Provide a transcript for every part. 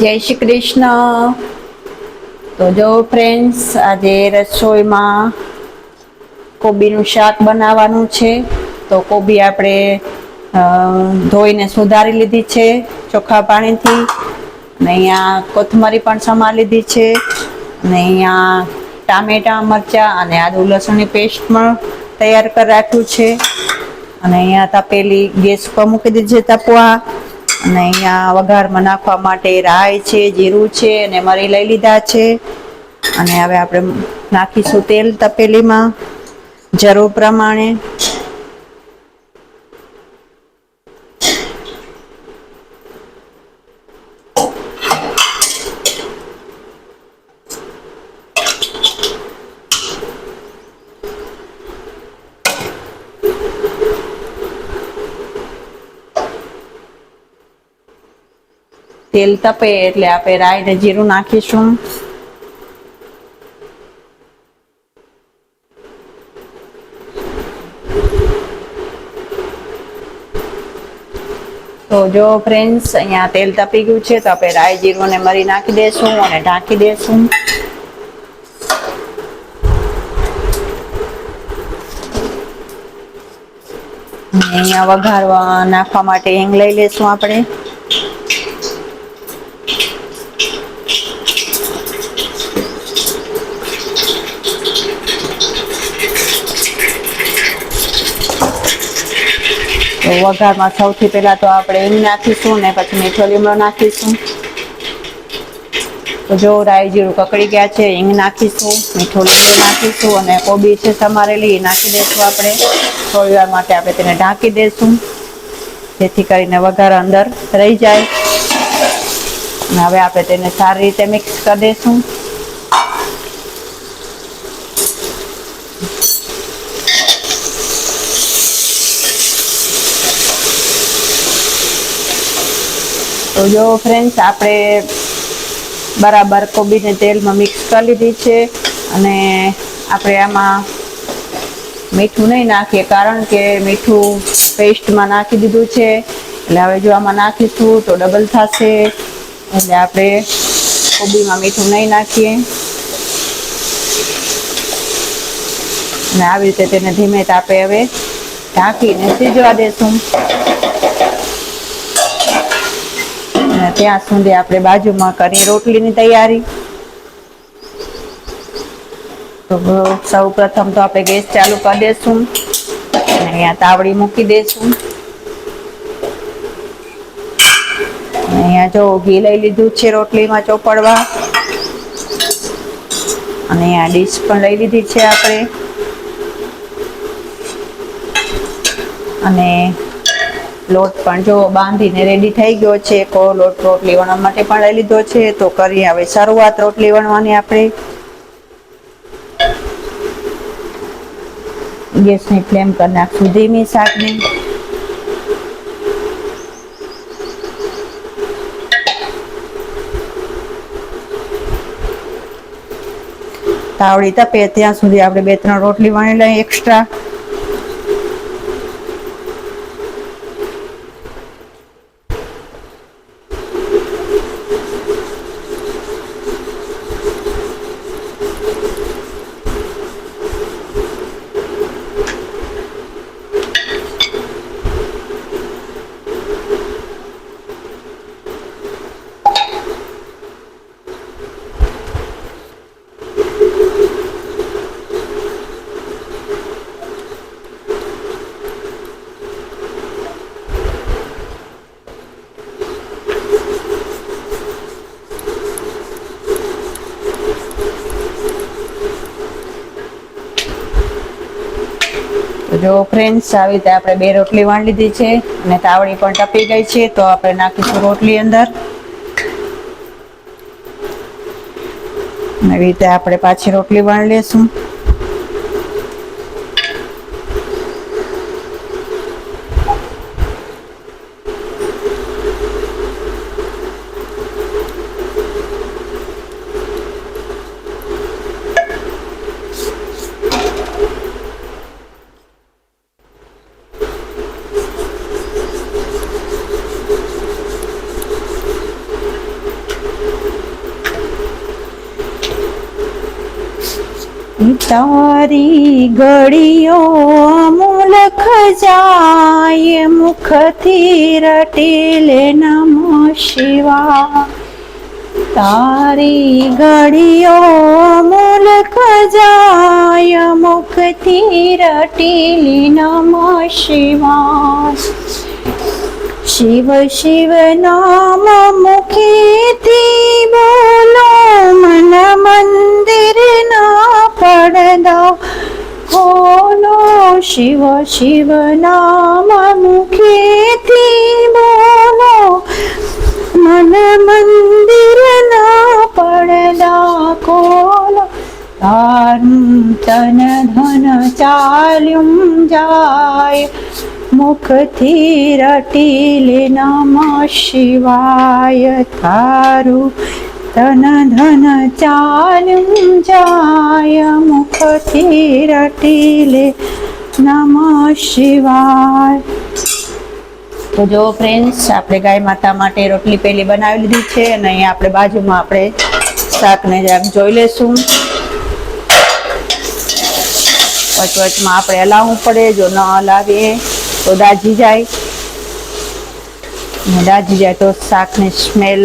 જય શ્રી કૃષ્ણ. તો જો ફ્રેન્ડ્સ આજે રસોઈમાં કોબીનું શાક બનાવવાનું છે. તો કોબી આપણે ધોઈને સુધારી લીધી છે ચોખ્ખા પાણીથી. ને અહીંયા કોથમરી પણ સમા લીધી છે. અને અહીંયા ટામેટા, મરચાં અને આદુ લસણની પેસ્ટ પણ તૈયાર કરી રાખ્યું છે. અને અહીંયા તપેલી ગેસ પર મૂકી દીધી છે તપવા. અને અહીંયા વઘારમાં નાખવા માટે રાય છે, જીરું છે અને મરી લઈ લીધા છે. અને હવે આપણે નાખીશું તેલ તપેલીમાં, જરૂર પ્રમાણે. તેલ તપે એટલે આપણે રાઈ ને જીરું નાખીશું. તો જો ફ્રેન્ડ્સ અહીંયા તેલ તપી ગયું છે, તો આપણે રાઈ જીરું ને મરી નાખી દેશું અને ઢાંકી દેશું. અહીંયા વઘારવા નાખવા માટે હિંગ લઈ લેશું આપણે. વઘારમાં સૌથી પહેલા તો આપણે એમ નાખીશું ને પછી મીઠો લીમડો નાખીશું. તો જો રાઈ જીરું કકડી ગયા છે, હિંગ નાખીશું, મીઠો લીમડો નાખીશું અને કોબી છે સમારેલી એ નાખી દઈશું આપણે. થોડી વાર માટે આપણે તેને ઢાંકી દઈશું જેથી કરીને વઘાર અંદર રહી જાય. અને હવે આપણે તેને સારી રીતે મિક્સ કરી દઈશું તો જો ફ્રેન્ડ્સ આપણે બરાબર કોબીને તેલમાં મિક્સ કરી લીધી છે અને આપણે આમાં મીઠું નહીં નાખીએ, કારણ કે મીઠું પેસ્ટમાં નાખી દીધું છે. એટલે હવે જો આમાં નાખીશું તો ડબલ થશે. એટલે આપણે કોબીમાં મીઠું નહીં નાખીએ. અને આવી રીતે તેને ધીમે તાપે હવે ઢાંકીને સીજવા દેશું અને ત્યાં સુધી આપણે બાજુમાં કરી રોટલીની તૈયારી. તો સૌ પ્રથમ તો આપણે ગેસ ચાલુ કરી દેશું. અહીંયા તાવડી મૂકી અને અહીંયા જો ઘી લઈ લીધું છે રોટલીમાં ચોપડવા. અને અહીંયા ડીશ પણ લઈ લીધી છે આપણે. અને લોટ પણ જો બાંધીને રેડી થઈ ગયો છે કો લોટ રોટલી વણવા માટે પણ લઈ લીધો છે. તો કરી હવે શરૂઆત રોટલી વણવાની આપણે. ગેસની ફ્લેમ કરી નાખશું ધીમી શાકની તાવડી તપે ત્યાં સુધી આપણે બે ત્રણ રોટલી વણી લઈએ એક્સ્ટ્રા જો ફ્રેન્ડ્સ આવી રીતે આપણે બે રોટલી વાણી લીધી છે અને તાવડી પણ ટપી ગઈ છે, તો આપણે નાખીશું રોટલી અંદર. એવી રીતે આપણે પાછી રોટલી વાણી લેશું. તારી ઘડીઓ અમૂલખ જાય મુખથી રટીલે નમો શિવા. તારી ઘડીઓ અમૂલખ જાય મુખથી રટીલે નમો શિવા. शिव शिव नाम शिवनाममुखी बोलो मन मिर ना बोलो शिव शिव नाम मुखेति बोलो मन मिर ना तन धन चाल्युं जाय। મુખથી રટીલે નમ શિવાય તારું ધન ધન ચાલ્યું જાય મુખથી રટીલે નમ શિવાય. તો જો ફ્રેન્ડ્સ આપણે ગાય માતા માટે રોટલી પેલી બનાવી લીધી છે અને અહીંયા આપણે બાજુમાં આપણે શાકને જરાક જોઈ લેશું. વચવચમાં આપણે હલાવવું પડે, જો ન હલાવીએ. તો દાજી જાય. દાજી જાય તો શાકની સ્મેલ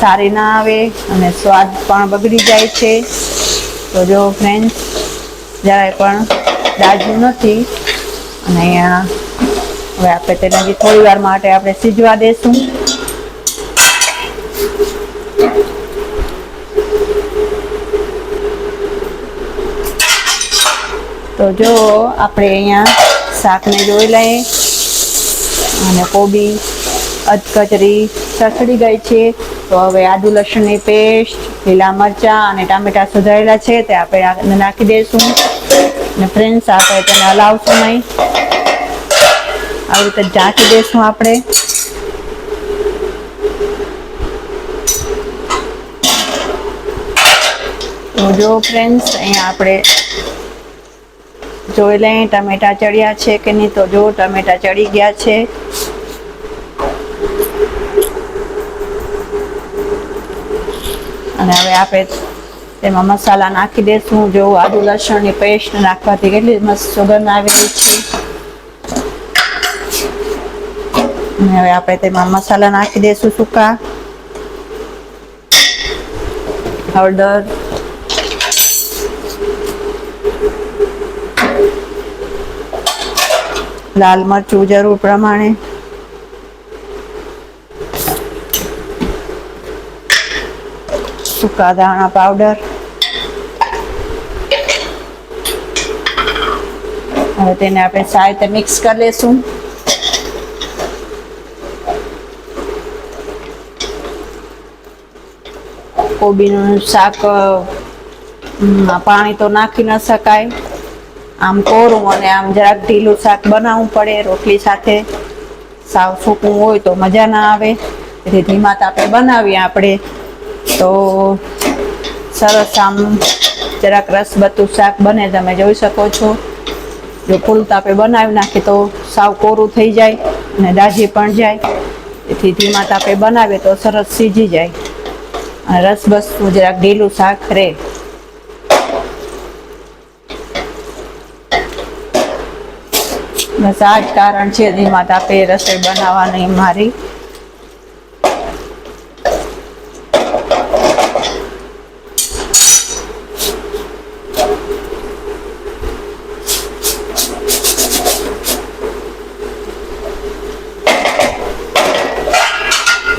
સારી ના આવે અને સ્વાદ પણ બગડી જાય છે. તો જો ફ્રેન્ડ્સ જરાય પણ દાજ્યું નથી. અને અહીંયા હવે આપણે તેને હજી થોડી વાર માટે આપણે સીજવા દેશું. તો જો આપણે અહીંયા શાકને જોઈ લઈએ. અને કોબી અધકચરી સસડી ગઈ છે. તો હવે આદુ લસણની પેસ્ટ, લીલા મરચાં અને ટામેટાં સુધારેલા છે. તે આપણે નાખી દઈશું. અને ફ્રેન્ડ્સ, આપણે તેને હલાવશું નહીં. આવી રીતે ઢાંકી દઈશું આપણે. તો જો ફ્રેન્ડ્સ, અહીંયા આપણે જોઈ લઈએ, ટમેટા ચડ્યા છે કે નહીં તો જો ટમેટા ચડી ગયા છે. અને હવે આપણે તેમાં મસાલા નાખી દઈશું જો આદુ લસણની પેસ્ટ નાખવાથી કેટલી મસ્ત સુગંધ આવેલી છે. અને હવે આપણે તેમાં મસાલા નાખી દઈશું સૂકા. હળદર. લાલ મરચું જરૂર પ્રમાણે. સૂકા દાણા પાવડર. હવે તેને આપણે સારી રીતે મિક્સ કરી લેશું. કોબીનું શાક પાણી તો નાખી ન શકાય. આમ કોરું અને આમ જરાક ઢીલું શાક બનાવવું પડે, રોટલી સાથે સાવ સૂકું હોય તો મજા ના આવે. એટલે ધીમા તાપે બનાવીએ આપણે. તો સરસ આમ જરાક રસબતું શાક બને તમે જોઈ શકો છો. જો ફૂલ તાપે બનાવી નાખીએ તો સાવ કોરું થઈ જાય અને દાજી પણ જાય. તેથી ધીમા તાપે બનાવીએ તો સરસ સીજી જાય. અને રસબસતું જરાક ઢીલું શાક રહે. બસ જ કારણ છે ધીમા તાપે રસોઈ બનાવવાની મારી.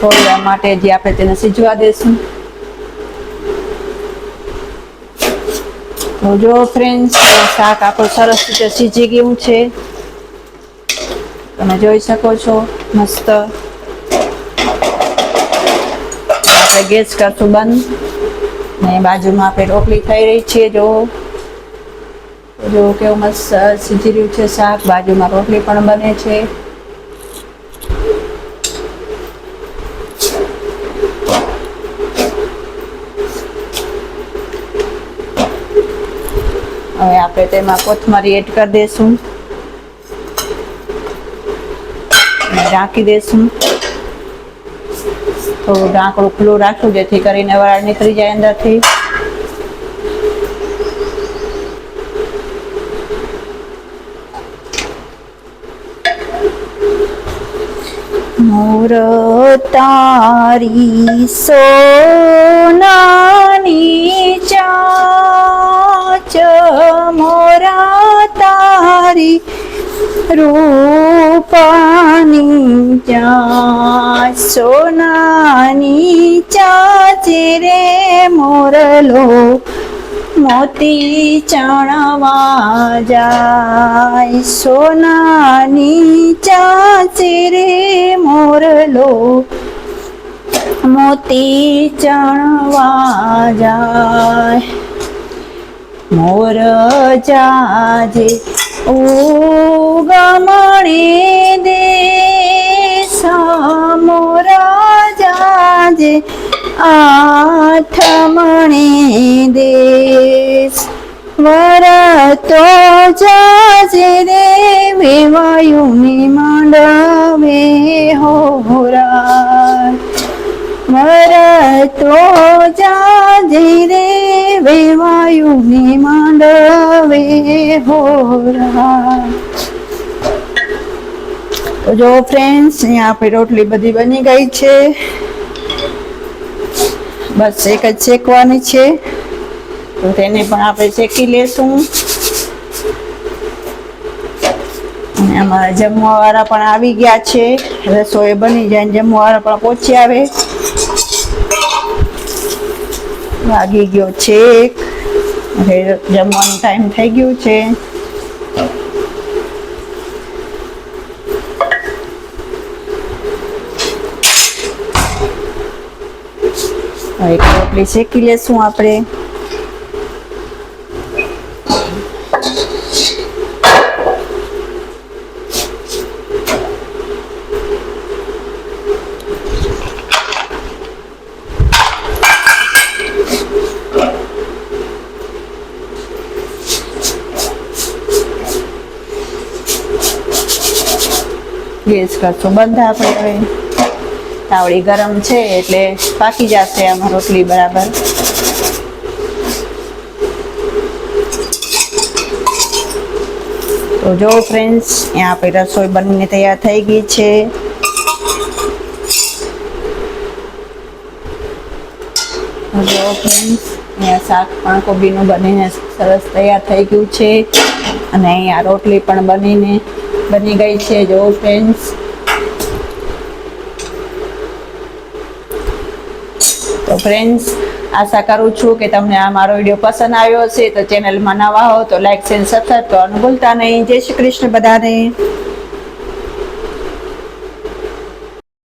થોડી માટે જે આપણે તેને સીજવા દેશું. તો જો ફ્રેન્ડ્સ શાક આપણું સરસ રીતે સીજી ગયું છે. તમે જોઈ શકો છો. મસ્ત. આપણે ગેસ કરશું બંધ. ને બાજુમાં આપણે રોટલી થઈ રહી છે, જો. જો કેવું મસ્ત સીજી રહ્યું છે શાક. બાજુમાં રોટલી પણ બને છે. હવે આપણે તેમાં કોથમરી એડ કરી દઈશું આપણે ઢાંકી દઈશું તો ઢાંકણું ખુલ્લું રાખવું જેથી કરીને વરાળ નીકળી જાય અંદરથી. મોર તારી સોનાની ચાચ, મોરા તારી રૂપા ચા સોનાની ચાચે રે મોરલો, મોતી ચણવા જાય. સોનાની ચાચે રે મોરલો, મોતી ચણવા જાય. મોર જાજે ઉગમણે દેશ મોરા જાજે આઠમણે દેશ. વરતો જાજે રે વેવાયુની માંડવે હોરા મરતો જાજે રે વેવાયુની માંડવે હોરા જો ફ્રેન્ડ્સ અહીંયા આપણી રોટલી બધી બની ગઈ છે. બસ એક જ શેકવાની છે. તો તેને પણ આપણે શેકી લેશું. અને અમારા જમવાવાળા પણ આવી ગયા છે. રસોઈ બની જાય જમવાવાળા પણ પહોંચી આવે. વાગી ગયો છે. જમવાનો ટાઈમ થઈ ગયું છે. હવે રોટલી શેકી લેશું આપણે. ગેસ કરશું બંધ આપણે. હવે તાવડી ગરમ છે એટલે પાકી જશે આમાં રોટલી બરાબર. તો જો ફ્રેન્ડ્સ અહીંયા આપણી રસોઈ બનીને તૈયાર થઈ ગઈ છે. જો ફ્રેન્ડ્સ અહીંયા શાક પણ કોબીનું બનીને સરસ તૈયાર થઈ ગયું છે. અને અહીંયા રોટલી પણ બનીને બની ગઈ છે. જો ફ્રેન્ડ્સ તો ફ્રેન્ડ્સ આશા કરું છું કે તમને આ મારો વીડિયો પસંદ આવ્યો હશે. તો ચેનલમાં નવા હો તો લાઇક શેર સબસ્ક્રાઈબ કરવાનું ભૂલતા નહીં. જય શ્રી કૃષ્ણ બધાને.